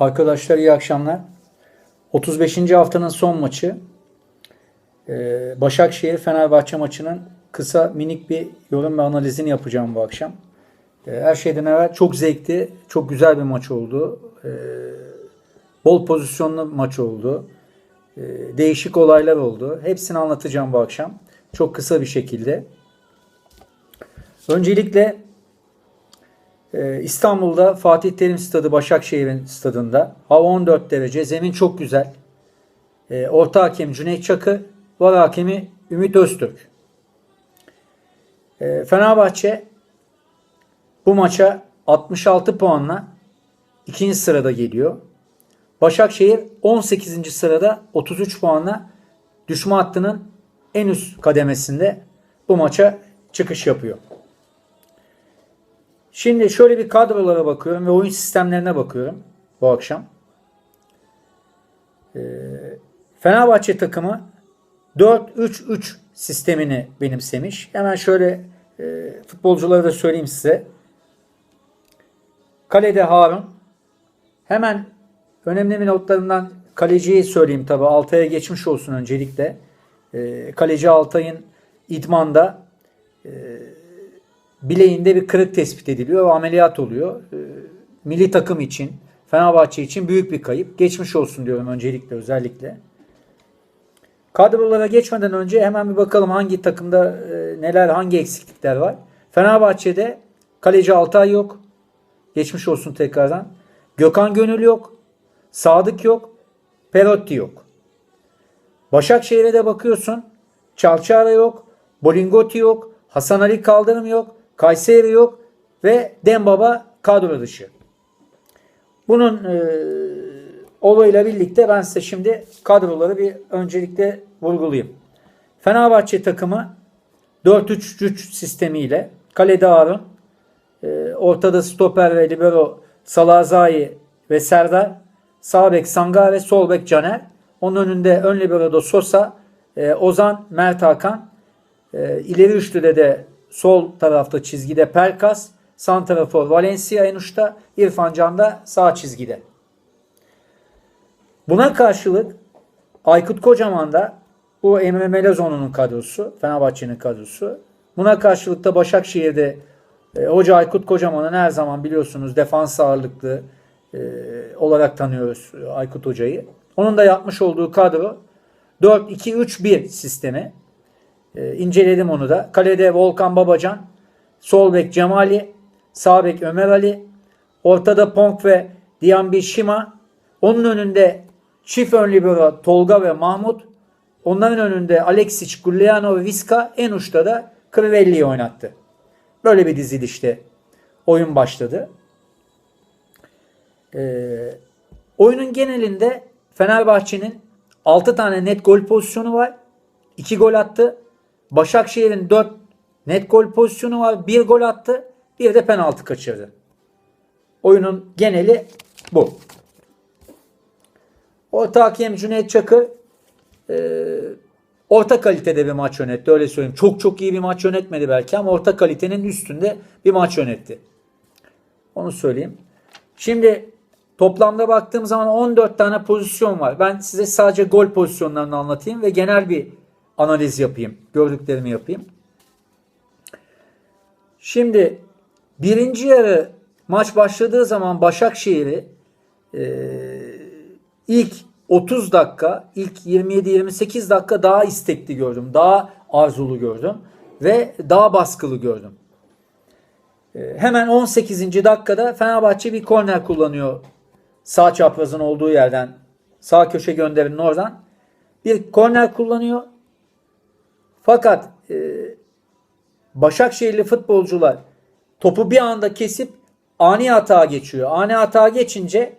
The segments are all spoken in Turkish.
Arkadaşlar iyi akşamlar. 35. haftanın son maçı. Ee, Başakşehir Fenerbahçe maçının kısa minik bir yorum ve analizini yapacağım bu akşam. Ee, Her şeyden evvel çok zevkli, çok güzel bir maç oldu. Ee, Bol pozisyonlu maç oldu. Değişik olaylar oldu. Hepsini anlatacağım bu akşam. Çok kısa bir şekilde. Öncelikle İstanbul'da Fatih Terim Stadı Başakşehir'in stadında. Hava 14 derece. Zemin çok güzel. Ee, orta hakem Cüneyt Çakı. Var hakemi Ümit Öztürk. Ee, Fenerbahçe bu maça 66 puanla ikinci sırada geliyor. Başakşehir 18. sırada 33 puanla düşme hattının en üst kademesinde bu maça çıkış yapıyor. Şimdi şöyle bir kadrolara bakıyorum ve oyun sistemlerine bakıyorum bu akşam. Ee, Fenerbahçe takımı 4-3-3 sistemini benimsemiş. Hemen şöyle e, futbolcuları da söyleyeyim size. Kalede Harun. Hemen önemli bir notlarından kaleciyi söyleyeyim tabi. Altay'a geçmiş olsun öncelikle. Ee, kaleci Altay'ın idmanda bileğinde bir kırık tespit ediliyor ve ameliyat oluyor. Ee, Milli takım için, Fenerbahçe için büyük bir kayıp. Geçmiş olsun diyorum öncelikle özellikle. Kadrolara geçmeden önce hemen bir bakalım hangi takımda e, neler, hangi eksiklikler var. Fenerbahçe'de kaleci Altay yok. Geçmiş olsun tekrardan. Gökhan Gönül yok. Sadık yok. Perotti yok. Başakşehir'e de bakıyorsun. Çalçara yok. Bolingoti yok. Hasan Ali Kaldırım yok. Kayseri yok. Ve Dembaba kadro dışı. Bunun e, olayla birlikte ben size şimdi kadroları bir öncelikle vurgulayayım. Fenerbahçe takımı 4-3-3 sistemiyle kalede Harun, e, ortada stoper ve libero Salazai ve Serdar, sağ bek Sanga ve sol bek Caner. Onun önünde ön libero'da Sosa, e, Ozan, Mert Hakan. E, ileri üçlüde de sol tarafta çizgide Pelkas, santrafor Valencia en uçta, İrfan Can da sağ çizgide. Buna karşılık Aykut Kocaman da bu Emre Melezoğlu'nun kadrosu, Fenerbahçe'nin kadrosu. Buna karşılık da Başakşehir'de e, Hoca Aykut Kocaman'ın her zaman biliyorsunuz defans ağırlıklı e, olarak tanıyoruz Aykut Hoca'yı. Onun da yapmış olduğu kadro 4-2-3-1 sistemi. E, inceledim onu da. Kalede Volkan Babacan, sol bek Cemali, sağ bek Ömer Ali, ortada Ponk ve Diambi Şima, onun önünde çift ön libero Tolga ve Mahmut, onların önünde Alexic, Giuliano ve Viska, en uçta da Crivelli'yi oynattı. Böyle bir dizilişte oyun başladı. Ee, oyunun genelinde Fenerbahçe'nin 6 tane net gol pozisyonu var. 2 gol attı. Başakşehir'in 4 net gol pozisyonu var. 1 gol attı. Bir de penaltı kaçırdı. Oyunun geneli bu. Orta hakem Cüneyt Çakır e, orta kalitede bir maç yönetti. Öyle söyleyeyim. Çok çok iyi bir maç yönetmedi belki ama orta kalitenin üstünde bir maç yönetti. Onu söyleyeyim. Şimdi toplamda baktığım zaman 14 tane pozisyon var. Ben size sadece gol pozisyonlarını anlatayım ve genel bir analiz yapayım. Gördüklerimi yapayım. Şimdi birinci yarı maç başladığı zaman Başakşehir'i e, ilk 30 dakika, ilk 27-28 dakika daha istekli gördüm. Daha arzulu gördüm. Ve daha baskılı gördüm. E, hemen 18. dakikada Fenerbahçe bir korner kullanıyor. Sağ çaprazın olduğu yerden. Sağ köşe gönderinin oradan. Bir korner kullanıyor. Fakat e, Başakşehirli futbolcular topu bir anda kesip ani hata geçiyor. Ani hata geçince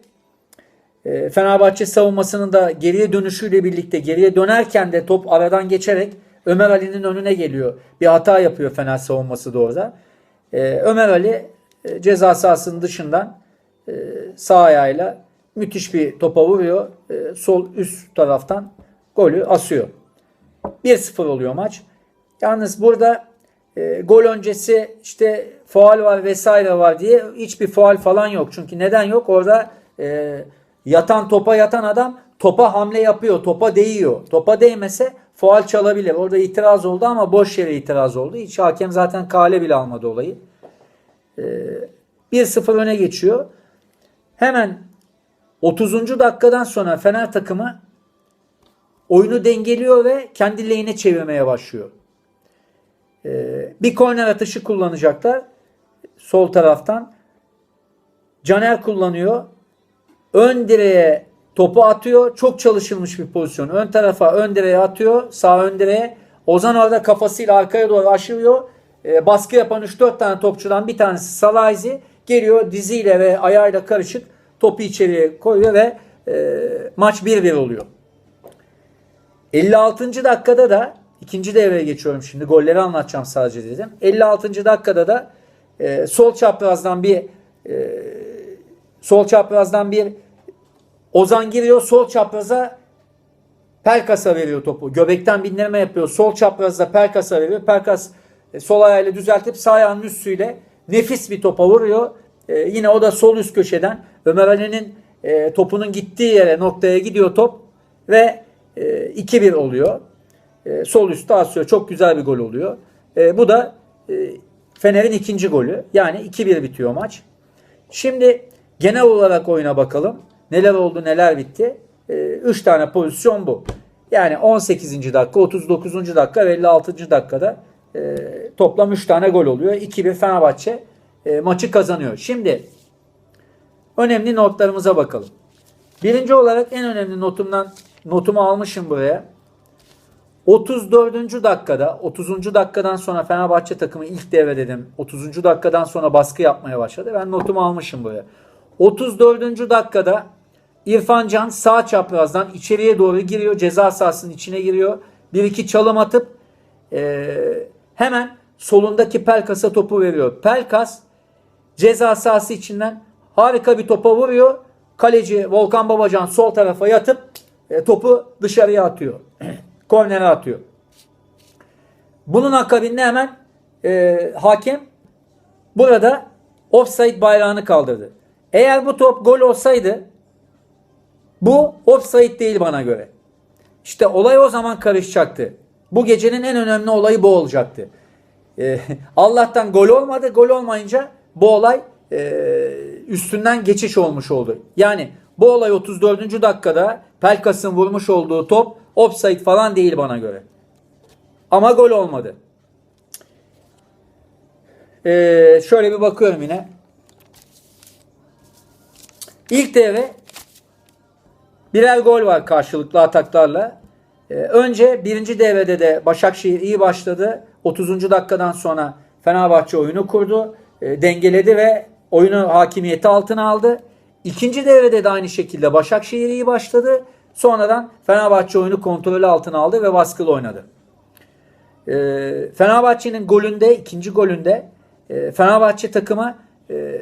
e, Fenerbahçe savunmasının da geriye dönüşüyle birlikte geriye dönerken de top aradan geçerek Ömer Ali'nin önüne geliyor. Bir hata yapıyor Fener savunması da orada. E, Ömer Ali e, ceza sahasının dışından e, sağ ayağıyla müthiş bir topa vuruyor. E, sol üst taraftan golü asıyor. 1-0 oluyor maç. Yalnız burada e, gol öncesi işte faal var vesaire var diye hiçbir faal falan yok. Çünkü neden yok? Orada e, yatan topa yatan adam topa hamle yapıyor. Topa değiyor. Topa değmese faal çalabilir. Orada itiraz oldu ama boş yere itiraz oldu. Hiç hakem zaten kale bile almadı olayı. Ee, 1-0 öne geçiyor. Hemen 30. dakikadan sonra Fener takımı oyunu dengeliyor ve kendi lehine çevirmeye başlıyor. Ee, bir korner atışı kullanacaklar. Sol taraftan. Caner kullanıyor. Ön direğe topu atıyor. Çok çalışılmış bir pozisyon. Ön tarafa ön direğe atıyor. Sağ ön direğe. Ozan orada kafasıyla arkaya doğru aşırıyor. Ee, baskı yapan 3-4 tane topçudan bir tanesi Salaizi geliyor diziyle ve ayağıyla karışık topu içeriye koyuyor ve e, maç 1-1 oluyor. 56. dakikada da ikinci devreye geçiyorum şimdi. Golleri anlatacağım sadece dedim. 56. dakikada da e, sol çaprazdan bir e, sol çaprazdan bir Ozan giriyor. Sol çapraza Pelkas'a veriyor topu. Göbekten bindirme yapıyor. Sol çaprazda Pelkas'a veriyor. Pelkas e, sol ayağıyla düzeltip sağ ayağının üstüyle nefis bir topa vuruyor. E, yine o da sol üst köşeden Ömer Ali'nin e, topunun gittiği yere noktaya gidiyor top ve 2-1 oluyor. E, sol üstte asıyor. Çok güzel bir gol oluyor. E, bu da e, Fener'in ikinci golü. Yani 2-1 bitiyor maç. Şimdi genel olarak oyuna bakalım. Neler oldu neler bitti. 3 tane pozisyon bu. Yani 18. dakika, 39. dakika ve 56. dakikada e, toplam 3 tane gol oluyor. 2-1 Fenerbahçe e, maçı kazanıyor. Şimdi önemli notlarımıza bakalım. Birinci olarak en önemli notumdan notumu almışım buraya. 34. dakikada 30. dakikadan sonra Fenerbahçe takımı ilk devre dedim. 30. dakikadan sonra baskı yapmaya başladı. Ben notumu almışım buraya. 34. dakikada İrfan Can sağ çaprazdan içeriye doğru giriyor. Ceza sahasının içine giriyor. Bir iki çalım atıp e, hemen solundaki Pelkas'a topu veriyor. Pelkas ceza sahası içinden harika bir topa vuruyor. Kaleci Volkan Babacan sol tarafa yatıp e, topu dışarıya atıyor. Kornere atıyor. Bunun akabinde hemen e, hakem burada offside bayrağını kaldırdı. Eğer bu top gol olsaydı bu offside değil bana göre. İşte olay o zaman karışacaktı. Bu gecenin en önemli olayı bu olacaktı. Ee, Allah'tan gol olmadı. Gol olmayınca bu olay e, üstünden geçiş olmuş oldu. Yani bu olay 34. dakikada Pelkas'ın vurmuş olduğu top offside falan değil bana göre. Ama gol olmadı. Ee, şöyle bir bakıyorum yine. İlk devre birer gol var karşılıklı ataklarla. Ee, önce birinci devrede de Başakşehir iyi başladı. 30. dakikadan sonra Fenerbahçe oyunu kurdu. e, dengeledi ve oyunu hakimiyeti altına aldı. İkinci devrede de aynı şekilde Başakşehir iyi başladı. Sonradan Fenerbahçe oyunu kontrolü altına aldı ve baskılı oynadı. E, Fenerbahçe'nin golünde, ikinci golünde e, Fenerbahçe takımı e,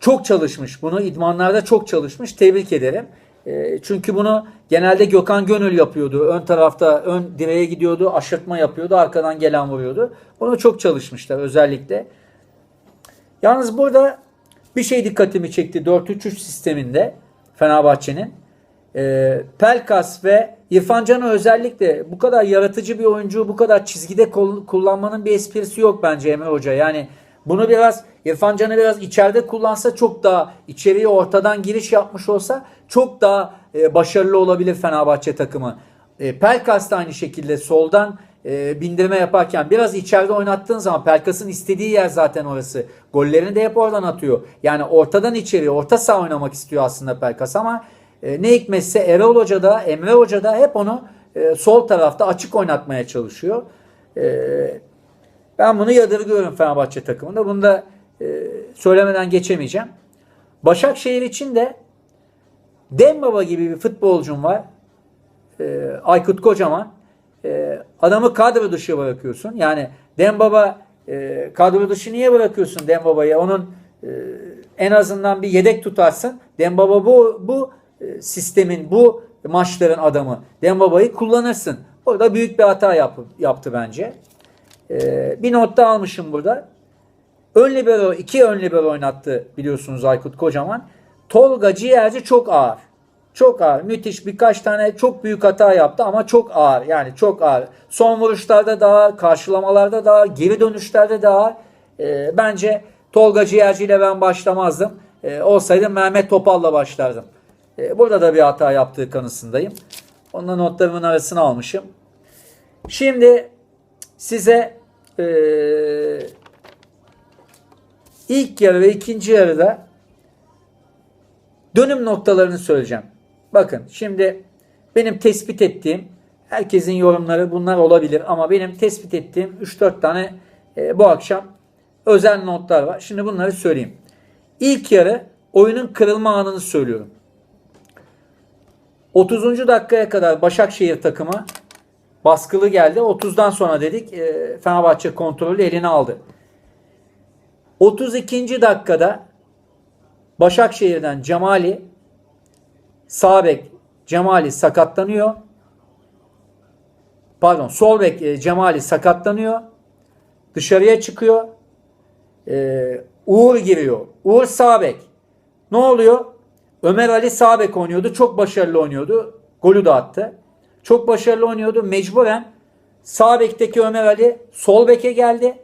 çok çalışmış. Bunu idmanlarda çok çalışmış. Tebrik ederim. E, çünkü bunu genelde Gökhan Gönül yapıyordu. Ön tarafta ön direğe gidiyordu. Aşırtma yapıyordu. Arkadan gelen vuruyordu. Bunu çok çalışmışlar özellikle. Yalnız burada bir şey dikkatimi çekti 4-3-3 sisteminde Fenerbahçe'nin. E, Pelkas ve İrfan Can'ı özellikle bu kadar yaratıcı bir oyuncu bu kadar çizgide kullanmanın bir esprisi yok bence Emre Hoca. Yani bunu biraz İrfan Can'ı biraz içeride kullansa çok daha içeriye ortadan giriş yapmış olsa çok daha e, başarılı olabilir Fenerbahçe takımı. E, Pelkas da aynı şekilde soldan e, bindirme yaparken biraz içeride oynattığın zaman Pelkas'ın istediği yer zaten orası. Gollerini de hep oradan atıyor. Yani ortadan içeriye orta saha oynamak istiyor aslında Pelkas ama e, ne hikmetse Erol Hoca da Emre Hoca da hep onu e, sol tarafta açık oynatmaya çalışıyor. E, ben bunu yadırgıyorum Fenerbahçe takımında. Bunu da e, söylemeden geçemeyeceğim. Başakşehir için de Dembaba gibi bir futbolcum var. E, Aykut Kocaman. E, adamı kadro dışı bırakıyorsun. Yani Dembaba e, kadro dışı niye bırakıyorsun Dembaba'yı? Onun e, en azından bir yedek tutarsın. Dembaba bu bu e, sistemin, bu maçların adamı. Dembaba'yı kullanırsın. Orada büyük bir hata yap, yaptı bence. Ee, bir not da almışım burada. Ön libero, iki ön libero oynattı biliyorsunuz Aykut Kocaman. Tolga Ciğerci çok ağır. Çok ağır. Müthiş birkaç tane çok büyük hata yaptı ama çok ağır. Yani çok ağır. Son vuruşlarda daha ağır, karşılamalarda ağır, geri dönüşlerde daha ağır. Ee, bence Tolga Ciğerci ile ben başlamazdım. Ee, olsaydı Mehmet Topal'la başlardım. Ee, burada da bir hata yaptığı kanısındayım. Onunla notlarımın arasına almışım. Şimdi size eee ilk yarı ve ikinci yarıda dönüm noktalarını söyleyeceğim. Bakın şimdi benim tespit ettiğim herkesin yorumları bunlar olabilir ama benim tespit ettiğim 3-4 tane e, bu akşam özel notlar var. Şimdi bunları söyleyeyim. İlk yarı oyunun kırılma anını söylüyorum. 30. dakikaya kadar Başakşehir takımı baskılı geldi. 30'dan sonra dedik e, Fenerbahçe kontrolü eline aldı. 32. dakikada Başakşehir'den Cemali sağ bek Cemali sakatlanıyor. Pardon sol bek e, Cemali sakatlanıyor. Dışarıya çıkıyor. Ee, Uğur giriyor. Uğur sağ bek. Ne oluyor? Ömer Ali sağ bek oynuyordu. Çok başarılı oynuyordu. Golü de attı. Çok başarılı oynuyordu. Mecburen sağ bekteki Ömer Ali sol beke geldi.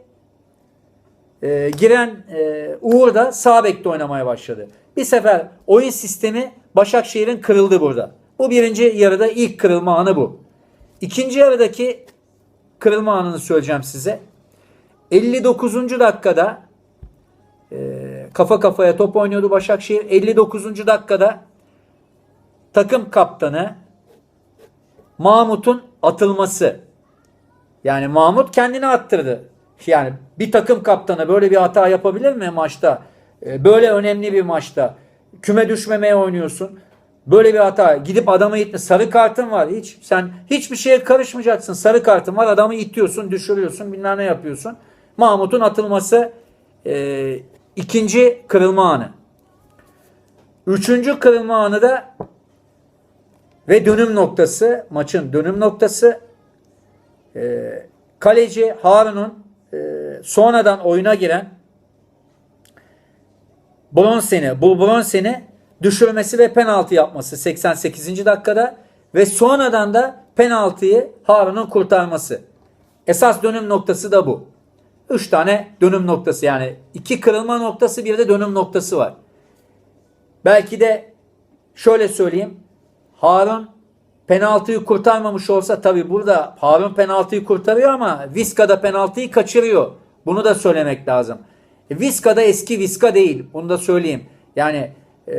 Ee, giren e, Uğur da sağ bekte oynamaya başladı. Bir sefer oyun sistemi Başakşehir'in kırıldı burada. Bu birinci yarıda ilk kırılma anı bu. İkinci yarıdaki kırılma anını söyleyeceğim size. 59. dakikada e, kafa kafaya top oynuyordu Başakşehir. 59. dakikada takım kaptanı Mahmut'un atılması. Yani Mahmut kendini attırdı. Yani bir takım kaptanı böyle bir hata yapabilir mi maçta? E, Böyle önemli bir maçta. Küme düşmemeye oynuyorsun. Böyle bir hata. Gidip adamı itme. Sarı kartın var. Hiç sen hiçbir şeye karışmayacaksın. Sarı kartın var. Adamı itiyorsun, düşürüyorsun, bilmem ne yapıyorsun. Mahmut'un atılması e, ikinci kırılma anı. Üçüncü kırılma anı da ve dönüm noktası, maçın dönüm noktası e, kaleci Harun'un e, sonradan oyuna giren Bronsen'i, bu Bronsen'i düşürmesi ve penaltı yapması 88. dakikada ve sonradan da penaltıyı Harun'un kurtarması. Esas dönüm noktası da bu. 3 tane dönüm noktası yani iki kırılma noktası bir de dönüm noktası var. Belki de şöyle söyleyeyim. Harun penaltıyı kurtarmamış olsa tabi burada Harun penaltıyı kurtarıyor ama Viska da penaltıyı kaçırıyor. Bunu da söylemek lazım. E, Viska da eski Viska değil. Bunu da söyleyeyim. Yani e,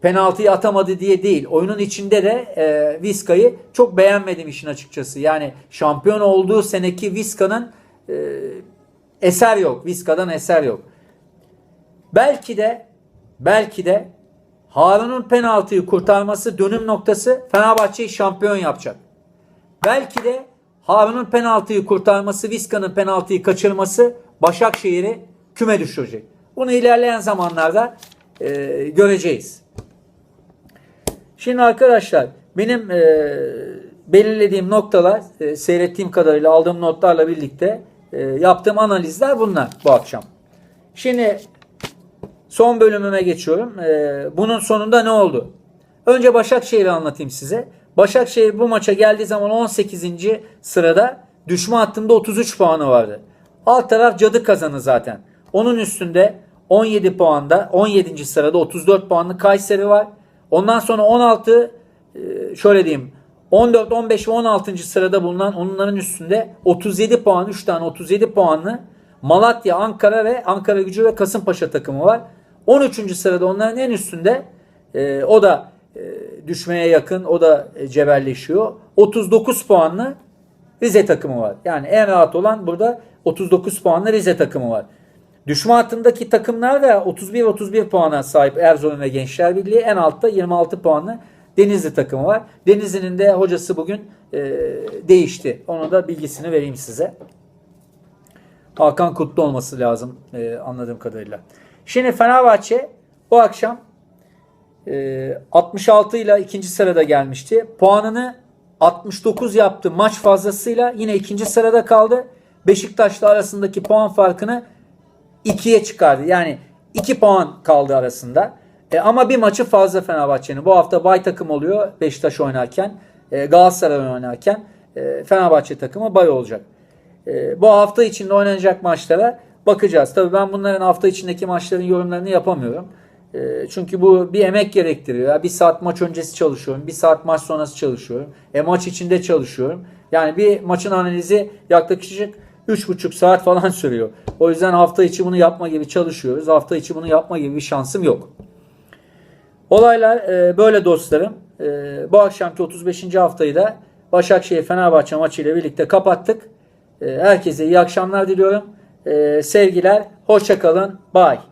penaltıyı atamadı diye değil. Oyunun içinde de e, Viska'yı çok beğenmedim işin açıkçası. Yani şampiyon olduğu seneki Viska'nın e, eser yok. Viska'dan eser yok. Belki de belki de Harun'un penaltıyı kurtarması dönüm noktası Fenerbahçe'yi şampiyon yapacak. Belki de Harun'un penaltıyı kurtarması, Viska'nın penaltıyı kaçırması Başakşehir'i küme düşürecek. Bunu ilerleyen zamanlarda e, göreceğiz. Şimdi arkadaşlar benim e, belirlediğim noktalar e, seyrettiğim kadarıyla aldığım notlarla birlikte e, yaptığım analizler bunlar bu akşam. Şimdi son bölümüme geçiyorum. E, bunun sonunda ne oldu? Önce Başakşehir'i anlatayım size. Başakşehir bu maça geldiği zaman 18. sırada düşme hattında 33 puanı vardı. Alt taraf cadı kazanı zaten. Onun üstünde 17 puanda 17. sırada 34 puanlı Kayseri var. Ondan sonra 16 e, şöyle diyeyim 14, 15 ve 16. sırada bulunan onların üstünde 37 puan 3 tane 37 puanlı Malatya, Ankara ve Ankara Gücü ve Kasımpaşa takımı var. 13. sırada onların en üstünde e, o da e, düşmeye yakın o da e, cebelleşiyor. 39 puanlı Rize takımı var. Yani en rahat olan burada 39 puanlı Rize takımı var. Düşme hattındaki takımlar da 31-31 puana sahip Erzurum ve Gençler Birliği. En altta 26 puanlı Denizli takımı var. Denizli'nin de hocası bugün e, değişti. Onun da bilgisini vereyim size. Hakan Kutlu olması lazım e, anladığım kadarıyla. Şimdi Fenerbahçe bu akşam e, 66 ile ikinci sırada gelmişti. Puanını 69 yaptı maç fazlasıyla yine ikinci sırada kaldı. Beşiktaş'la arasındaki puan farkını 2'ye çıkardı. Yani 2 puan kaldı arasında. E, ama bir maçı fazla Fenerbahçe'nin. Bu hafta bay takım oluyor Beşiktaş oynarken. E, Galatasaray oynarken e, Fenerbahçe takımı bay olacak. E, bu hafta içinde oynanacak maçlara bakacağız. Tabii ben bunların hafta içindeki maçların yorumlarını yapamıyorum. E, çünkü bu bir emek gerektiriyor. Ya. Bir saat maç öncesi çalışıyorum. Bir saat maç sonrası çalışıyorum. E maç içinde çalışıyorum. Yani bir maçın analizi yaklaşık 3,5 saat falan sürüyor. O yüzden hafta içi bunu yapma gibi çalışıyoruz. Hafta içi bunu yapma gibi bir şansım yok. Olaylar e, böyle dostlarım. E, bu akşamki 35. haftayı da Başakşehir Fenerbahçe maçı ile birlikte kapattık. E, herkese iyi akşamlar diliyorum. E, sevgiler, hoşçakalın, bye.